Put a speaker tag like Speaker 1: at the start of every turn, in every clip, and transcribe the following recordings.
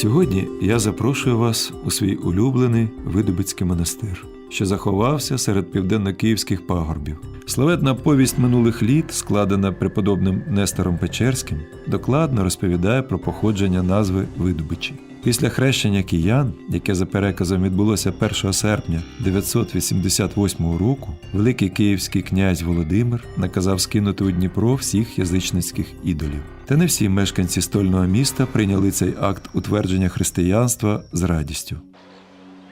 Speaker 1: Сьогодні я запрошую вас у свій улюблений Видубицький монастир, що заховався серед південно-київських пагорбів. Славетна повість минулих літ, складена преподобним Нестором Печерським, докладно розповідає про походження назви Видубичі. Після хрещення киян, яке за переказом відбулося 1 серпня 988 року, великий київський князь Володимир наказав скинути у Дніпро всіх язичницьких ідолів. Та не всі мешканці стольного міста прийняли цей акт утвердження християнства з радістю.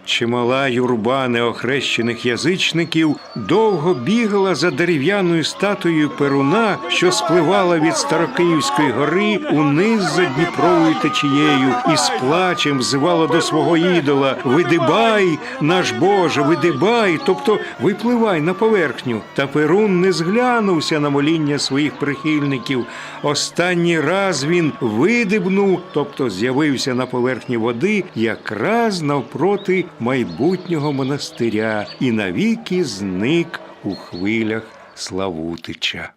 Speaker 2: Чимала юрба неохрещених язичників довго бігала за дерев'яною статуєю Перуна, що спливала від Старокиївської гори униз за Дніпровою течією, і з плачем взивала до свого ідола: Видибай, наш Боже, видибай, тобто випливай на поверхню. Та Перун не зглянувся на моління своїх прихильників. Останній раз він видибнув, тобто з'явився на поверхні води, якраз навпроти майбутнього монастиря і навіки зник у хвилях Славутича.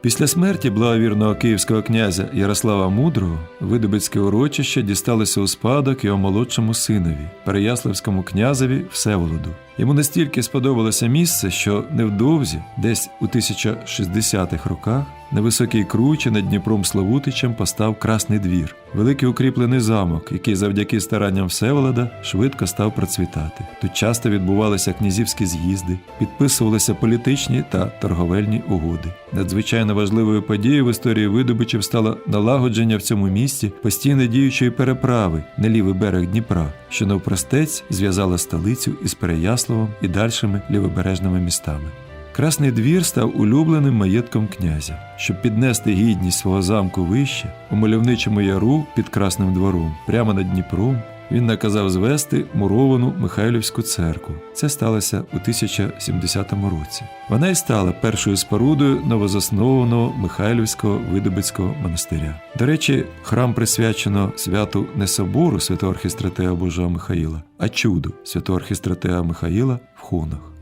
Speaker 1: Після смерті благовірного київського князя Ярослава Мудрого видобицьке урочище дісталося у спадок його молодшому синові, Переяславському князеві Всеволоду. Йому настільки сподобалося місце, що невдовзі, десь у 1060-х роках, на високій кручі над Дніпром Славутичем постав Красний двір, великий укріплений замок, який завдяки старанням Всеволода швидко став процвітати. Тут часто відбувалися князівські з'їзди, підписувалися політичні та торговельні угоди. Надзвичайно важливою подією в історії видобичів стало налагодження в цьому місті постійно діючої переправи на лівий берег Дніпра, що навпростець зв'язала столицю із Переяславом і дальшими лівобережними містами. Красний двір став улюбленим маєтком князя. Щоб піднести гідність свого замку вище, у мальовничому яру під Красним двором, прямо над Дніпром, він наказав звести муровану Михайлівську церкву. Це сталося у 1070 році. Вона й стала першою спорудою новозаснованого Михайлівського Видобицького монастиря. До речі, храм присвячено святу не собору святого архістратея Божого Михаїла, а чуду святого архістратея Михаїла в Хунах.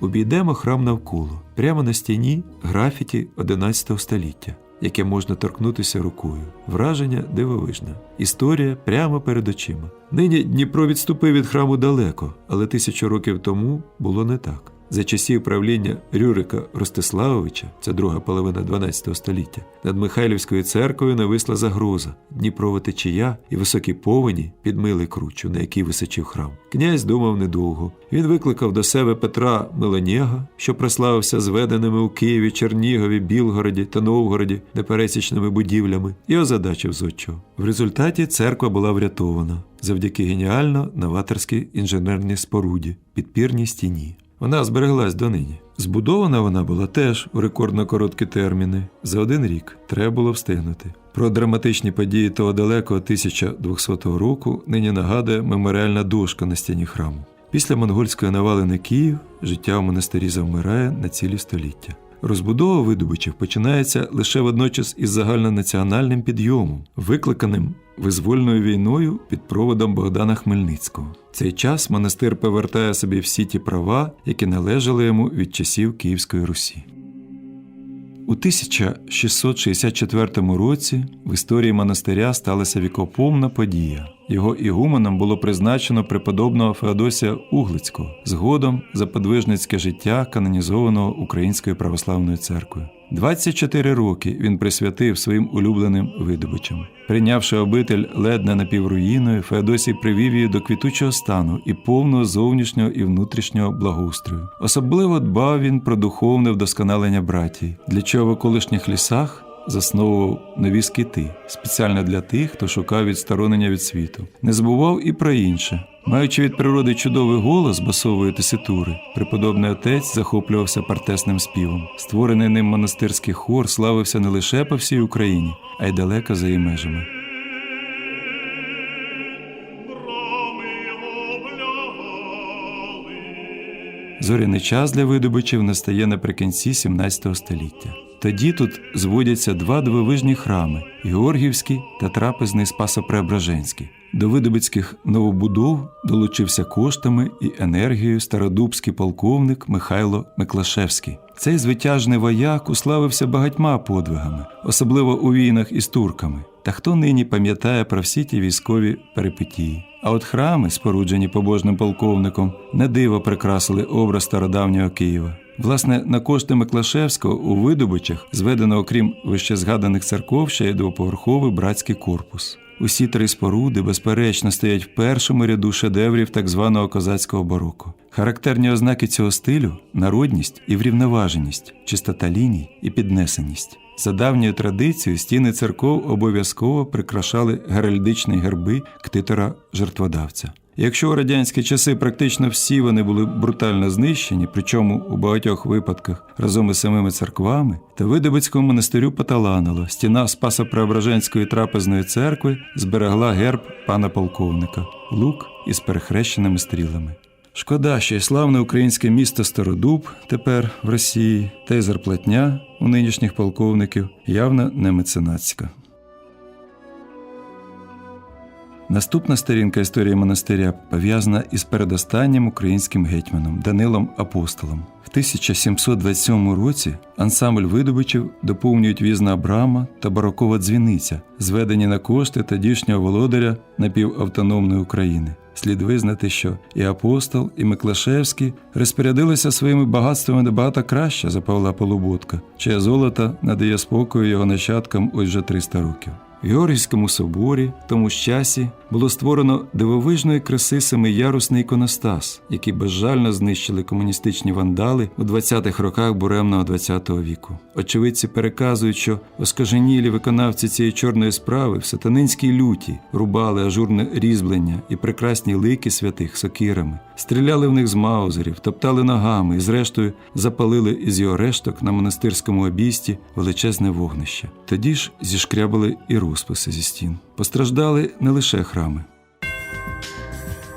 Speaker 1: Обійдемо храм навколо, прямо на стіні графіті 11 століття, яке можна торкнутися рукою. Враження дивовижне. Історія прямо перед очима. Нині Дніпро відступив від храму далеко, але тисячу років тому було не так. За часів правління Рюрика Ростиславовича, це друга половина 12 століття, над Михайлівською церквою нависла загроза. Дніпрова течія і високі повені підмили кручу, на якій височив храм. Князь думав недовго. Він викликав до себе Петра Меланєга, що прославився зведеними у Києві, Чернігові, Білгороді та Новгороді непересічними будівлями, і озадачив зодчого. В результаті церква була врятована завдяки геніально новаторській інженерній споруді, підпірній стіні. Вона збереглась донині. Збудована вона була теж у рекордно короткі терміни. За один рік треба було встигнути. Про драматичні події того далекого 1200 року нині нагадує меморіальна дошка на стіні храму. Після монгольської навали на Київ життя в монастирі завмирає на цілі століття. Розбудова видобичів починається лише водночас із загальнонаціональним підйомом, викликаним визвольною війною під проводом Богдана Хмельницького. В цей час монастир повертає собі всі ті права, які належали йому від часів Київської Русі. У 1664 році в історії монастиря сталася вікопомна подія. Його ігуменом було призначено преподобного Феодосія Углицького, згодом за подвижницьке життя канонізованого Українською православною церквою. 24 роки він присвятив своїм улюбленим видобичам. Прийнявши обитель ледне напівруїною, Феодосій привів її до квітучого стану і повного зовнішнього і внутрішнього благоустрою. Особливо дбав він про духовне вдосконалення братії, для чого в околишніх лісах засновував нові скити спеціально для тих, хто шукав відсторонення від світу. Не забував і про інше. Маючи від природи чудовий голос басової теситури, преподобний отець захоплювався партесним співом. Створений ним монастирський хор славився не лише по всій Україні, а й далеко за її межами. Зоряний час для видобичів настає наприкінці 17 століття. Тоді тут зводяться два дивовижні храми Георгівський та трапезний Спасо-Преображенський. До видобицьких новобудов долучився коштами і енергією стародубський полковник Михайло Миклашевський. Цей звитяжний вояк уславився багатьма подвигами, особливо у війнах із турками. Та хто нині пам'ятає про всі ті військові перипетії? А от храми, споруджені побожним полковником, не диво прикрасили образ стародавнього Києва. Власне, на кошти Миклашевського у Видобичах зведено, окрім вище згаданих церков, ще й двоповерховий братський корпус. Усі три споруди, безперечно, стоять в першому ряду шедеврів так званого козацького бароко. Характерні ознаки цього стилю народність і врівноваженість, чистота ліній і піднесеність. За давньою традицією стіни церков обов'язково прикрашали геральдичні герби ктитора жертводавця. Якщо у радянські часи практично всі вони були брутально знищені, причому у багатьох випадках разом із самими церквами, то Видобицькому монастирю поталанило. Стіна Спасо-Преображенської трапезної церкви зберегла герб пана полковника лук із перехрещеними стрілами. Шкода, що й славне українське місто Стародуб тепер в Росії, та й зарплатня у нинішніх полковників явно не меценатська. Наступна сторінка історії монастиря пов'язана із передостаннім українським гетьманом Данилом Апостолом. В 1727 році ансамбль видобичів доповнюють візна Абрама та барокова дзвіниця, зведені на кошти тодішнього володаря напівавтономної України. Слід визнати, що і апостол, і Миклашевський розпорядилися своїми багатствами набагато краще за Павла Полуботка, чия золото надає спокою його нащадкам ось вже 300 років. Георгійському соборі, в тому ж часі, було створено дивовижної краси семиярусний іконостас, який безжально знищили комуністичні вандали у 20-х роках буремного ХХ віку. Очевидці переказують, що оскаженілі виконавці цієї чорної справи в сатанинській люті рубали ажурне різьблення і прекрасні лики святих сокирами, стріляли в них з маузерів, топтали ногами і, зрештою, запалили із його решток на монастирському обійсті величезне вогнище. Тоді ж зішкрябали і розписи зі стін. Постраждали не лише храми.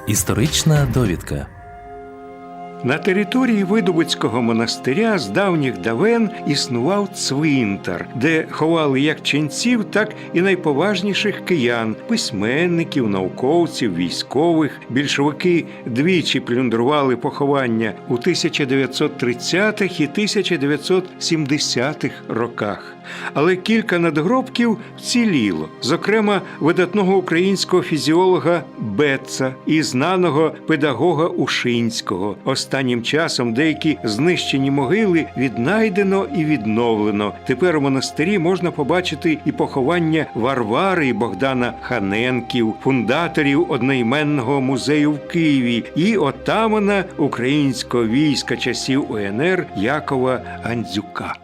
Speaker 3: Історична довідка.
Speaker 2: На території Видобицького монастиря з давніх давен існував цвинтар, де ховали як ченців, так і найповажніших киян, письменників, науковців, військових. Більшовики двічі плюндрували поховання у 1930-х і 1970-х роках. Але кілька надгробків вціліло, зокрема видатного українського фізіолога Бетца і знаного педагога Ушинського. Останнім часом деякі знищені могили віднайдено і відновлено. Тепер у монастирі можна побачити і поховання Варвари і Богдана Ханенків, фундаторів одноіменного музею в Києві і отамана українського війська часів УНР Якова Андзюка.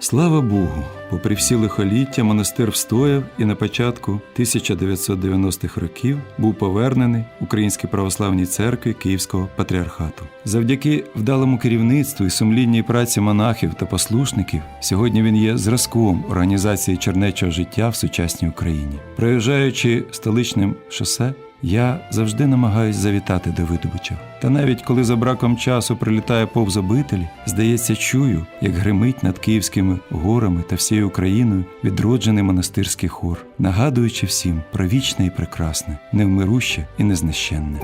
Speaker 1: Слава Богу! Попри всі лихоліття, монастир встояв і на початку 1990-х років був повернений Українській православній церкві Київського патріархату. Завдяки вдалому керівництву і сумлінній праці монахів та послушників, сьогодні він є зразком організації чернечого життя в сучасній Україні. Проїжджаючи столичним шосе, я завжди намагаюсь завітати до видобичів. Та навіть коли за браком часу прилітає повз обителі, здається, чую, як гримить над київськими горами та всією Україною відроджений монастирський хор, нагадуючи всім про вічне і прекрасне, невмируще і незнищенне.